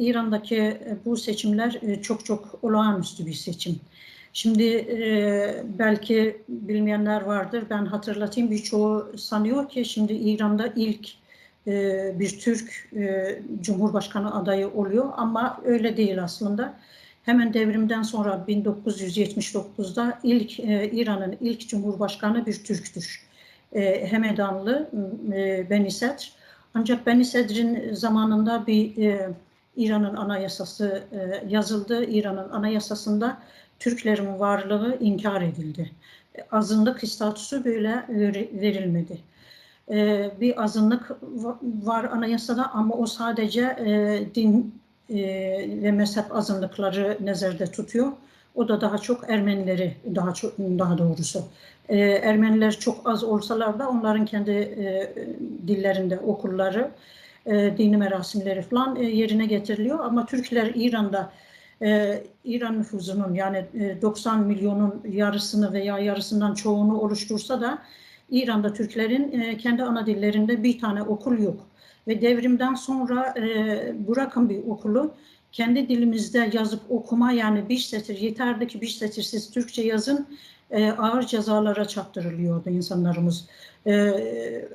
İran'daki e, bu seçimler e, çok çok olağanüstü bir seçim. Şimdi e, belki bilmeyenler vardır, ben hatırlatayım. Birçoğu sanıyor ki şimdi İran'da ilk e, bir Türk e, Cumhurbaşkanı adayı oluyor ama öyle değil aslında. Hemen devrimden sonra 1979'da ilk e, İran'ın ilk Cumhurbaşkanı bir Türktür. E, Hemedanlı e, Beni Sedr. Ancak Beni Sedr'in zamanında bir e, İran'ın anayasası e, yazıldı. İran'ın anayasasında Türklerin varlığı inkar edildi. E, Azınlık statüsü böyle veri- verilmedi. E, bir azınlık va- var anayasada ama o sadece e, din e, ve mezhep azınlıkları nezarda tutuyor. O da daha çok Ermenileri daha çok daha doğrusu. E, Ermeniler çok az olsalar da onların kendi e, dillerinde okulları, e, dini merasimleri falan e, yerine getiriliyor. Ama Türkler İran'da e, İran nüfusunun yani e, 90 milyonun yarısını veya yarısından çoğunu oluştursa da İran'da Türklerin e, kendi ana dillerinde bir tane okul yok. Ve devrimden sonra e, bırakın bir okulu kendi dilimizde yazıp okuma yani bir setir yeterli ki bir setir siz Türkçe yazın e, ağır cezalara çarptırılıyordu insanlarımız. E,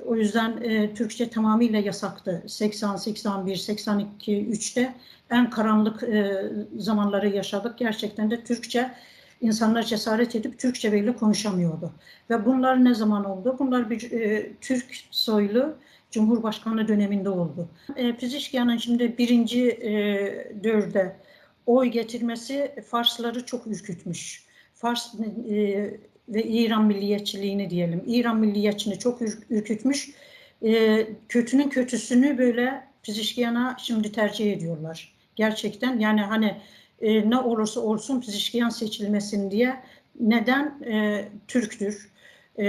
o yüzden e, Türkçe tamamıyla yasaktı. 80, 81, 82, 3'te en karanlık e, zamanları yaşadık. Gerçekten de Türkçe insanlar cesaret edip Türkçe bile konuşamıyordu. Ve bunlar ne zaman oldu? Bunlar bir Türk soylu Cumhurbaşkanı döneminde oldu. E, Pizişkiyan'ın şimdi birinci e, dörde oy getirmesi Farsları çok ürkütmüş. Fars e, ve İran milliyetçiliğini diyelim. İran milliyetçiliğini çok ür- ürkütmüş. E, kötünün kötüsünü böyle Pizişkiyan'a şimdi tercih ediyorlar. Gerçekten yani hani e, ne olursa olsun Pizişkiyan seçilmesin diye neden e, Türktür e,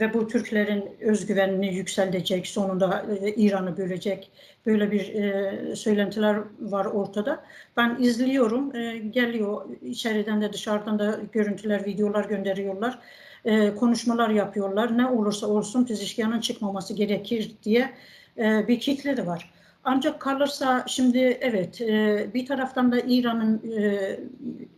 ve bu Türklerin özgüvenini yükseltecek, sonunda e, İran'ı bölecek böyle bir e, söylentiler var ortada. Ben izliyorum, e, geliyor içeriden de dışarıdan da görüntüler, videolar gönderiyorlar, e, konuşmalar yapıyorlar. Ne olursa olsun Pizişkiyan'ın çıkmaması gerekir diye e, bir kitle de var. Ancak kalırsa şimdi evet e, bir taraftan da İran'ın e,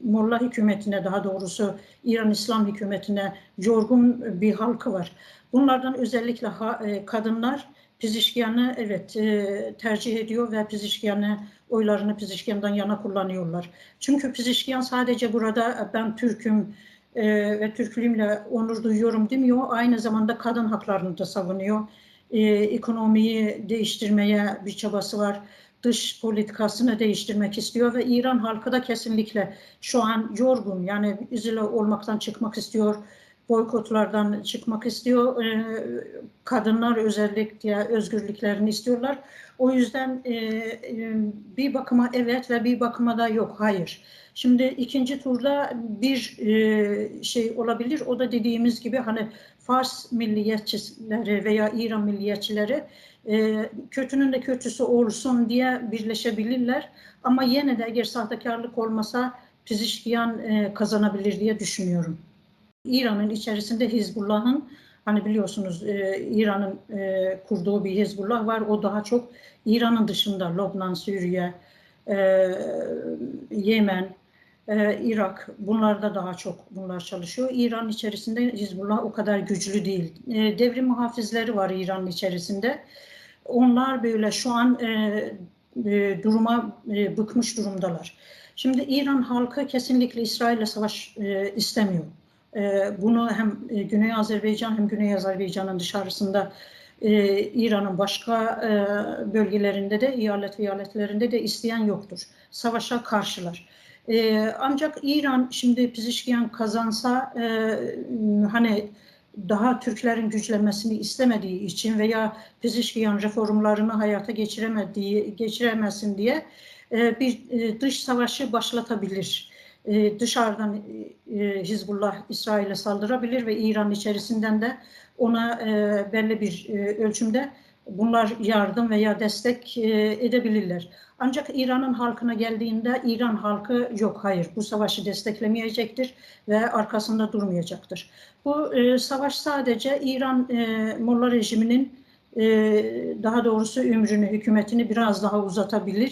Molla hükümetine daha doğrusu İran İslam hükümetine yorgun bir halkı var. Bunlardan özellikle ha, e, kadınlar Pizişkiyan'ı evet e, tercih ediyor ve Pizişkiyan'ı oylarını Pizişkiyan'dan yana kullanıyorlar. Çünkü Pizişkiyan sadece burada ben Türk'üm e, ve Türklüğümle onur duyuyorum demiyor. Aynı zamanda kadın haklarını da savunuyor e, ekonomiyi değiştirmeye bir çabası var. Dış politikasını değiştirmek istiyor ve İran halkı da kesinlikle şu an yorgun yani izole olmaktan çıkmak istiyor. Boykotlardan çıkmak istiyor. E, kadınlar özellikle özgürlüklerini istiyorlar. O yüzden e, e, bir bakıma evet ve bir bakıma da yok. Hayır. Şimdi ikinci turda bir e, şey olabilir. O da dediğimiz gibi hani Fars milliyetçileri veya İran milliyetçileri e, kötünün de kötüsü olsun diye birleşebilirler. Ama yine de eğer sahtekarlık olmasa Pizişkiyan kazanabilir diye düşünüyorum. İran'ın içerisinde Hizbullah'ın hani biliyorsunuz e, İran'ın e, kurduğu bir Hizbullah var. O daha çok İran'ın dışında Lübnan, Suriye, e, Yemen, ee, Irak bunlarda daha çok bunlar çalışıyor. İran içerisinde Hizbullah o kadar güçlü değil. Ee, devrim muhafizleri var İran'ın içerisinde. Onlar böyle şu an e, e, duruma e, bıkmış durumdalar. Şimdi İran halkı kesinlikle İsrail'le savaş e, istemiyor. E, bunu hem e, Güney Azerbaycan hem Güney Azerbaycan'ın dışarısında e, İran'ın başka e, bölgelerinde de eyalet eyaletlerinde de isteyen yoktur. Savaşa karşılar. Ee, ancak İran şimdi Pizişkiyan kazansa hani daha Türklerin güçlenmesini istemediği için veya Pizişkiyan reformlarını hayata geçiremediği geçiremesin diye bir dış savaşı başlatabilir. E, dışarıdan e, Hizbullah İsrail'e saldırabilir ve İran içerisinden de ona e, belli bir e, ölçümde bunlar yardım veya destek e, edebilirler. Ancak İran'ın halkına geldiğinde İran halkı yok hayır bu savaşı desteklemeyecektir ve arkasında durmayacaktır. Bu e, savaş sadece İran e, Molla rejiminin e, daha doğrusu ömrünü, hükümetini biraz daha uzatabilir.